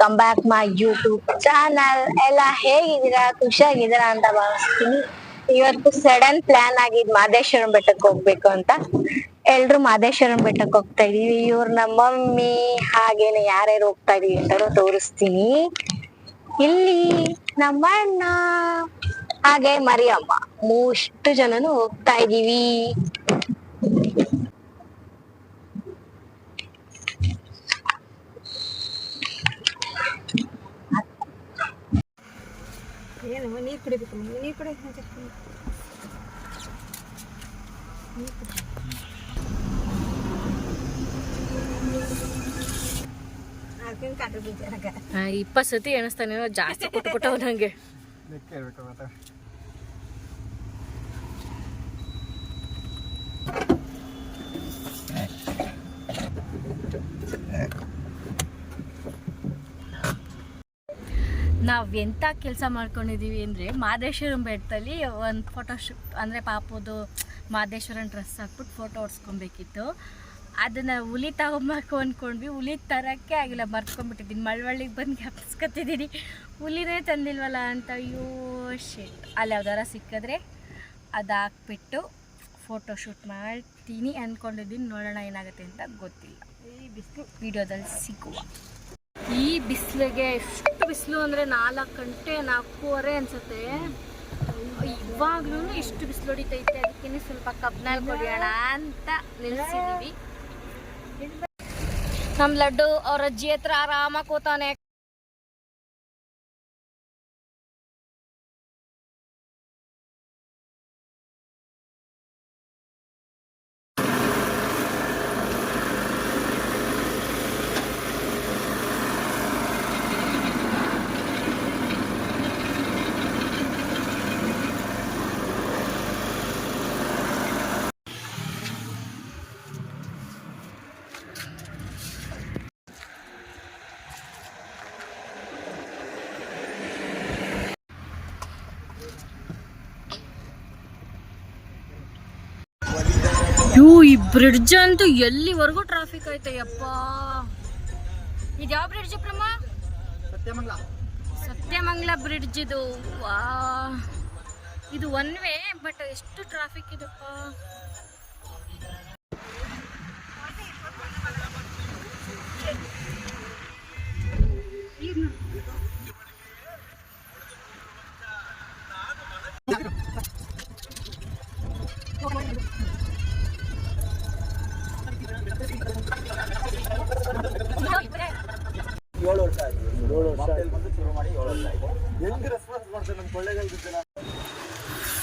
Welcome back my YouTube channel ಎಲ್ಲ ಹೇಗಿದ್ದೀರಾ? ಖುಷಿಯಾಗಿದ್ದೀರಾ ಅಂತ ಭಾವಿಸ್ತೀನಿ. ಇವತ್ತು ಸಡನ್ ಪ್ಲಾನ್ ಆಗಿದ್ ಮಾದೇಶ್ವರಂ ಬೆಟ್ಟಕ್ಕೆ ಹೋಗ್ಬೇಕು ಅಂತ. ಎಲ್ರು ಮಾದೇಶ್ವರಂ ಬೆಟ್ಟಕ್ಕೆ ಹೋಗ್ತಾ ಇದೀವಿ ಇವ್ರು ನಮ್ಮ ಮಮ್ಮಿ, ಹಾಗೇನೆ ಯಾರ್ಯಾರು ಹೋಗ್ತಾ ಇದೀವಿ ಅಂತಾನು ತೋರಿಸ್ತೀನಿ. ಇಲ್ಲಿ ನಮ್ಮ ಅಣ್ಣ, ಹಾಗೆ ಮರಿಯಮ್ಮ. ಮೂಷ್ಟು ಜನನು ಹೋಗ್ತಾ ಇದೀವಿ ಏನು ನೀರು ಕುಡಿಬೇಕು ನೀರು ಕುಡಿ. ಇಪ್ಪತ್ತು ಸತಿ ಎಣಿಸ್ತಾನೆ ಜಾಸ್ತಿ ಕೊಟ್ಬಿಟ್ಟವ್ ನಂಗೆ ನಾವು ಎಂಥ ಕೆಲಸ ಮಾಡ್ಕೊಂಡಿದ್ದೀವಿ ಅಂದರೆ ಮಾದೇಶ್ವರಂ ಬೆಟ್ಟದಲ್ಲಿ ಒಂದು ಫೋಟೋ ಶೂಟ್ ಅಂದರೆ ಪಾಪದು ಮಾದೇಶ್ವರನ ಡ್ರೆಸ್ ಹಾಕ್ಬಿಟ್ಟು ಫೋಟೋ ಹೊಡ್ಸ್ಕೊಬೇಕಿತ್ತು. ಅದನ್ನು ಹುಲಿ ತಗೊಂಬೇಕು ಅಂದ್ಕೊಂಡ್ವಿ ಹುಲಿ ತರೋಕ್ಕೆ ಆಗಿಲ್ಲ ಮರ್ತ್ಕೊಂಡ್ಬಿಟ್ಟಿದ್ದೀನಿ ಮಳವಳ್ಳಿಗೆ ಬಂದು ಜ್ಞಾಪಿಸ್ಕೊತಿದ್ದೀನಿ ಹುಲಿನೇ ತಂದಿಲ್ವಲ್ಲ ಅಂತ ಅಯ್ಯೋ ಶೇಟ್ ಅಲ್ಲಿ ಯಾವ್ದಾರ ಸಿಕ್ಕಿದ್ರೆ ಅದು ಹಾಕ್ಬಿಟ್ಟು ಫೋಟೋ ಶೂಟ್ ಮಾಡ್ತೀನಿ ಅಂದ್ಕೊಂಡಿದ್ದೀನಿ ನೋಡೋಣ ಏನಾಗುತ್ತೆ ಅಂತ ಗೊತ್ತಿಲ್ಲ. ಈ ಬಿಸಿಲು ವೀಡಿಯೋದಲ್ಲಿ ಸಿಗುವ. ಈ ಬಿಸಿಲಿಗೆ ಎಷ್ಟು ಬಿಸಿಲು ಅಂದ್ರೆ ನಾಲ್ಕು ಗಂಟೆ, ನಾಲ್ಕೂವರೆ ಅನ್ಸುತ್ತೆ. ಇವಾಗ್ಲೂ ಇಷ್ಟು ಬಿಸಿಲು ಹೊಡಿತೈತೆ. ಅದಕ್ಕೆ ಸ್ವಲ್ಪ ಕಬ್ನಲ್ಲಿ ಕೊಡಿಯೋಣ ಅಂತ ನಿಲ್ಸಿದೀವಿ. ನಮ್ ಲಡ್ಡು ಅವ್ರ ಅಜ್ಜಿ ಹತ್ರ ಆರಾಮಾಗಿ ಕೂತಾನೆ ಯೂ ಈ ಬ್ರಿಡ್ಜ್ ಅಂತೂ ಎಲ್ಲಿವರೆಗೂ ಟ್ರಾಫಿಕ್ ಐತಯ್ಯಪ್ಪ ಇದು ಯಾವ ಬ್ರಿಡ್ಜ್ ಪ್ರಮ? ಸತ್ಯಮಂಗ್ಲ. ಬ್ರಿಡ್ಜ್ ಇದು. ವಾ. ಇದು ಒನ್ ವೇ ಬಟ್ ಎಷ್ಟು ಟ್ರಾಫಿಕ್ ಇದಪ್ಪ.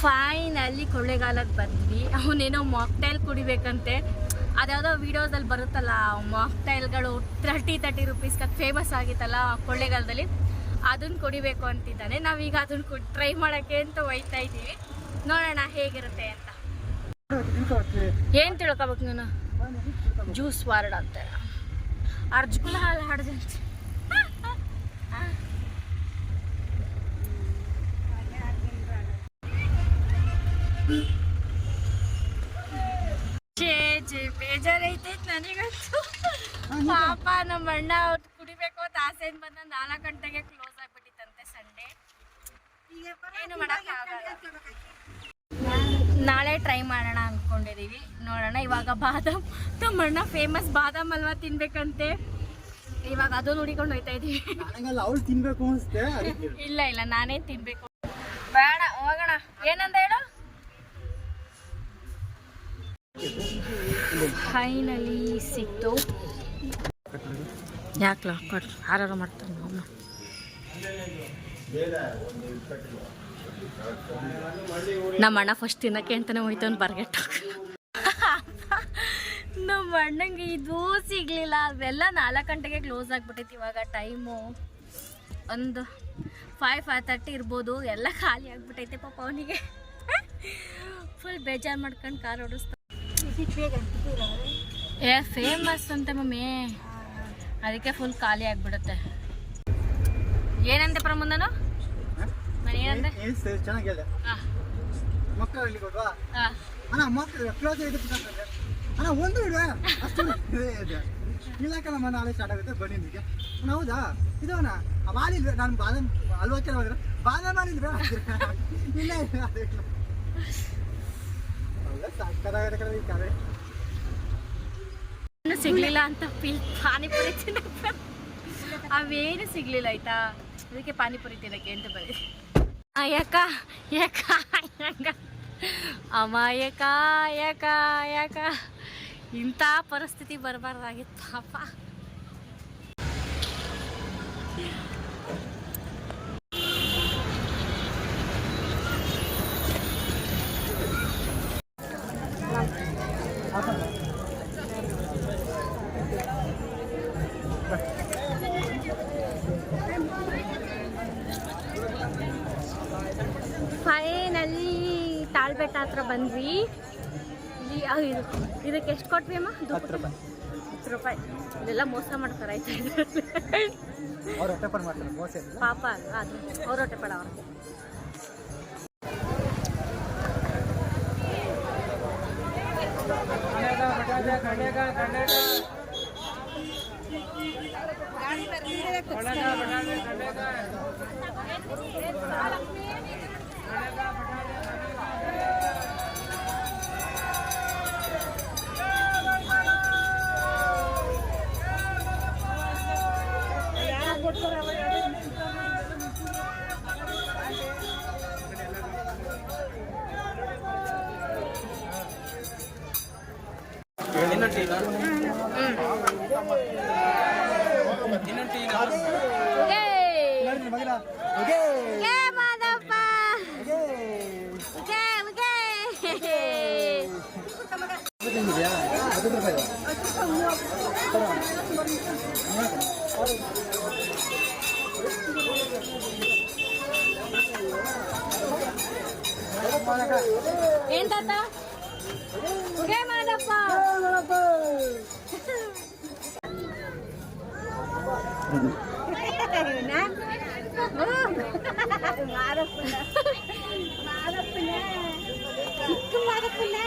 ಫೈನಲ್ಲಿ ಕೊಳ್ಳೆಗಾಲಕ್ಕೆ ಬಂದ್ವಿ. ಅವನೇನೋ ಮಾಕ್ಟೈಲ್ ಕುಡಿಬೇಕಂತೆ. ಅದ್ಯಾವುದೋ ವೀಡಿಯೋದಲ್ಲಿ ಬರುತ್ತಲ್ಲ ಮಾಕ್ಟೈಲ್ಗಳು ತರ್ಟಿ ತರ್ಟಿ ರುಪೀಸ್ಗೆ ಫೇಮಸ್ ಆಗಿತ್ತಲ್ಲ ಕೊಳ್ಳೆಗಾಲದಲ್ಲಿ. ಅದನ್ನ ಕುಡಿಬೇಕು ಅಂತಿದ್ದಾನೆ. ನಾವೀಗ ಅದನ್ನ ಟ್ರೈ ಮಾಡೋಕ್ಕೆ ಅಂತ ಒಯ್ತಾ ಇದ್ದೀವಿ. ನೋಡೋಣ ಹೇಗಿರುತ್ತೆ ಅಂತ. ಏನು ತಿಳ್ಕೊಬೇಕು ನೀನು? ಜ್ಯೂಸ್ ವಾರ್ಡ್ ಅಂತ. ಅರ್ಜುಕುಲ ಹಾಲು ಹಾಡ್ದೆ ಬೇಜಾರೈತೈತೆ ನನಗಂತೂ. ಪಾಪ ನಮ್ಮ ಅಣ್ಣ ಅವ್ರು ಕುಡಿಬೇಕು ಅಂತ ಆಸೆಯಿಂದ ಬಂದ ನಾಲ್ಕು ಗಂಟೆಗೆ ಕ್ಲೋಸ್ ಆಗ್ಬಿಟ್ಟಿತ್ತಂತೆ ಸಂಡೇ ಏನು ಮಾಡೋಕ್ಕಾಗಲ್ಲ ನಾಳೆ ಟ್ರೈ ಮಾಡೋಣ ಅಂದ್ಕೊಂಡಿದ್ದೀವಿ ನೋಡೋಣ ಇವಾಗ ಬಾದಾಮ್ ನಮ್ಮ ಅಣ್ಣ ಫೇಮಸ್ ಬಾದಾಮ್ ಅಲ್ವಾ ತಿನ್ಬೇಕಂತೆ. ಇವಾಗ ಅದು ನೋಡಿಕೊಂಡು ಹೋಯ್ತಾ ಇದೀವಿ. ಇಲ್ಲ ಇಲ್ಲ ನಾನೇ ತಿನ್ಬೇಕು. ಬೇಡ ಹೋಗೋಣ. ಏನಂದ ಹೇಳು? ಫೈನಲಿ ಸಿಕ್ತು. ಯಾಕಲ ಕೊಟ್ಟು ಆರಾರು ಮಾಡ್ತಾರೆ ಅಮ್ಮ ನಮ್ಮ ಅಣ್ಣ ಫಸ್ಟ್ ತಿನ್ನಕ್ಕೆ ಅಂತಾನೆ ಹೋಯ್ತವ್ ಬರ್ಗೆಟ್ಟು ನಮ್ಮ ಅಣ್ಣಂಗೆ ಇದು ಸಿಗ್ಲಿಲ್ಲ. ಅವೆಲ್ಲ ನಾಲ್ಕು ಗಂಟೆಗೆ ಕ್ಲೋಸ್ ಆಗ್ಬಿಟ್ಟೈತಿ ಇವಾಗ ಟೈಮು ಒಂದು ಫೈವ್ ಫೈವ್ ತರ್ಟಿ ಇರ್ಬೋದು. ಎಲ್ಲ ಖಾಲಿ ಆಗ್ಬಿಟ್ಟೈತೆ ಪಾಪ ಅವನಿಗೆ. ಫುಲ್ ಬೇಜಾರು ಮಾಡ್ಕೊಂಡು ಕಾರ್ ಓಡಿಸ್ತಾ ಏ ಫೇಮಸ್ ಅಂತ ಮಮ್ಮಿ. ಅದಕ್ಕೆ ಫುಲ್ ಖಾಲಿ ಆಗ್ಬಿಡುತ್ತೆ. ಏನಂತೆ ಪ್ರಮುಂದನ? ನಾನು ಏನಂದೆ? ಏನ್ ಸರಿ ಚೆನ್ನಾಗಿದೆ ಕೊಡ್ವಾ ಅಣ್ಣ ಮಕ್ಕಳು ಕ್ಲೋಸ್ ಇದೆ ಅಣ್ಣ ಒಂದು ಇಡುವ ಅಷ್ಟು ಇದೆ, ನಾಳೆ ಸ್ಟಾರ್ಟ್ ಆಗುತ್ತೆ. ಬನ್ನಿ ನಿಮಗೆ. ಹೌದಾ? ಅಣ್ಣ ಮಾಡಿಲ್ವೇ ನಾನು ಬಾದಾಮ್ ಅಲ್ವಾ ಬಾದಾಮ್ ಮಾಡಿಲ್ವೇ ಇಲ್ಲ ಇಲ್ಲ ಅದೇ ಇಲ್ಲ. ಒಳ್ಳೆ ಸಕ್ಕತ್ತಾಗಿದೆ ಕಣೆ ಈ ಕರೆ ಏನು ಸಿಗ್ಲಿಲ್ಲ ಅಂತ ಫೀಲ್ ಪಾನಿಪುರಿ ತಿನ್ನಕ್ಕೆ. ಅವೇನು ಸಿಗ್ಲಿಲ್ಲ, ಆಯ್ತಾ? ಅದಕ್ಕೆ ಪಾನಿಪುರಿ ತಿನ್ನಕ್ಕೆ ಅಂತ ಬರೀ ಅಯ್ಯಕ್ಕ ಯಾಕ ಯಾಕ ಅಮಾಯಕ ಯಾಕ ಯಾಕ ಇಂಥ ಪರಿಸ್ಥಿತಿ ಬರಬಾರ್ದಾಗಿತ್ತು ಪಾಪ ಫೈನಲ್ಲಿ ತಾಳ್ಬೆಟ್ಟ ಹತ್ರ ಬಂದ್ವಿ. ಇದು ಇದಕ್ಕೆ ಎಷ್ಟು ಕೊಟ್ವಿ ಅಮ್ಮ? ಹತ್ತು ರೂಪಾಯಿ. ಹತ್ತು ರೂಪಾಯಿ. ಇದೆಲ್ಲ ಮೋಸ ಮಾಡ್ತಾರೆ ಆಯ್ತಾ? ಅವ್ರ ಹೊಟ್ಟೆ ಪಾಡು ಮಾಡ್ತಾರೆ ಮೋಸ ಏನಿಲ್ಲ ಪಾಪ ಅಲ್ವಾ ಅದು ಅವ್ರ ಹೊಟ್ಟೆ ಪಡ ಅವ್ರಿಗೆ ನೋಡಿ ಮಗನ okay Madappa Bagaimana Pak? Bagaimana Pak? Marah pula. Marah pula. Itu marah pula.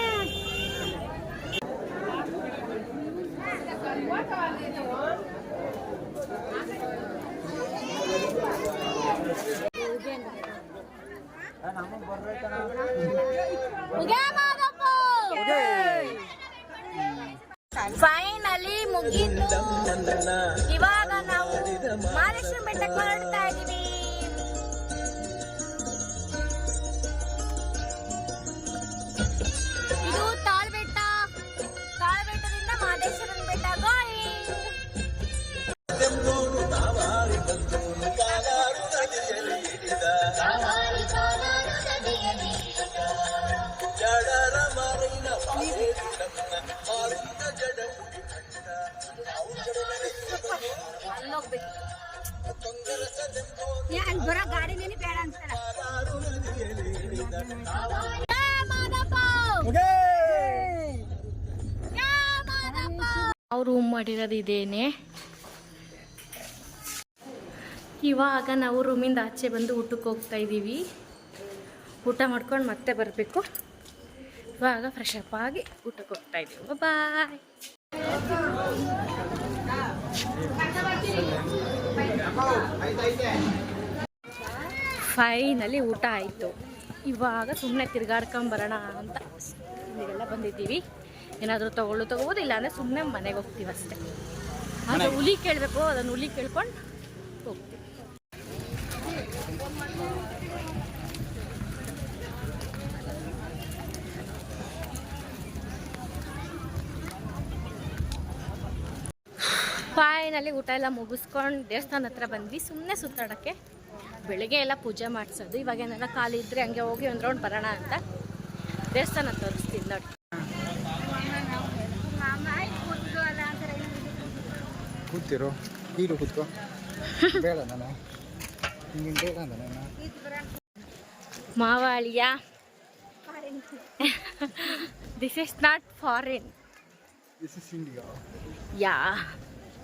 Bagaimana? Finally ಮುಗಿತು. ಇವಾಗ ನಾವು ಮಹಾಲಕ್ಷ್ಮಿ ಬೆಟ್ಟಕ್ಕೆ ಹೊರಡ್ತಾ ಇದೀವಿ. ಅಲ್ಲಿ ಬರೋ ಗಾಡಿನೇನೆ ಬೇಡ ನಾವು ರೂಮ್ ಮಾಡಿರೋದು ಇದೇನೆ. ಇವಾಗ ನಾವು ರೂಮಿಂದ ಆಚೆ ಬಂದು ಊಟಕ್ಕೆ ಹೋಗ್ತಾ ಇದ್ದೀವಿ. ಊಟ ಮಾಡ್ಕೊಂಡು ಮತ್ತೆ ಬರಬೇಕು. ಇವಾಗ ಫ್ರೆಶ್ ಅಪ್ ಆಗಿ ಊಟಕ್ಕೆ ಹೋಗ್ತಾ ಇದ್ದೀವಿ. ಬಾಯ್ ಫೈನಲಿ ಊಟ ಆಯಿತು. ಇವಾಗ ಸುಮ್ಮನೆ ತಿರ್ಗಾಡ್ಕೊಂಬರೋಣ ಅಂತ ಇಲ್ಲಿಗೆಲ್ಲ ಬಂದಿದ್ದೀವಿ. ಏನಾದರೂ ತಗೊಳ್ಳು ತಗೋಬೋದು ಇಲ್ಲಾಂದರೆ ಸುಮ್ಮನೆ ಮನೆಗೆ ಹೋಗ್ತೀವಿ ಅಷ್ಟೇ. ಆದರೆ ಹುಲಿ ಕೇಳಬೇಕು, ಅದನ್ನು ಹುಲಿ ಕೇಳ್ಕೊಂಡು ಹೋಗ್ತೀವಿ ಫೈನಲಿ ಊಟ ಎಲ್ಲ ಮುಗಿಸ್ಕೊಂಡು ದೇವಸ್ಥಾನ ಹತ್ರ ಬಂದ್ವಿ. ಸುಮ್ಮನೆ ಸುತ್ತಾಡೋಕ್ಕೆ ಬೆಳಗ್ಗೆ ಎಲ್ಲ ಪೂಜೆ ಮಾಡಿಸೋದು. ಇವಾಗ ಏನಾರ ಖಾಲಿ ಇದ್ದರೆ ಹಂಗೆ ಹೋಗಿ ಒಂದು ರೌಂಡ್ ಬರೋಣ ಅಂತ ದೇವಸ್ಥಾನ ತೋರಿಸ್ತೀನಿ ನೋಡಿ. ಕೂತಿರೋ. ಕೂತ್ಕೋ. ಬೇಡ ನಾನು. ಬೇಡ ನಾನು. ಮಾವಾಳಿಯ. This is not foreign this is India yeah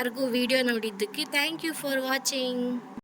ಇಲ್ಲಿವರೆಗೂ ವಿಡಿಯೋ ನೋಡಿದ್ದಕ್ಕೆ ಥ್ಯಾಂಕ್ ಯು ಫಾರ್ ವಾಚಿಂಗ್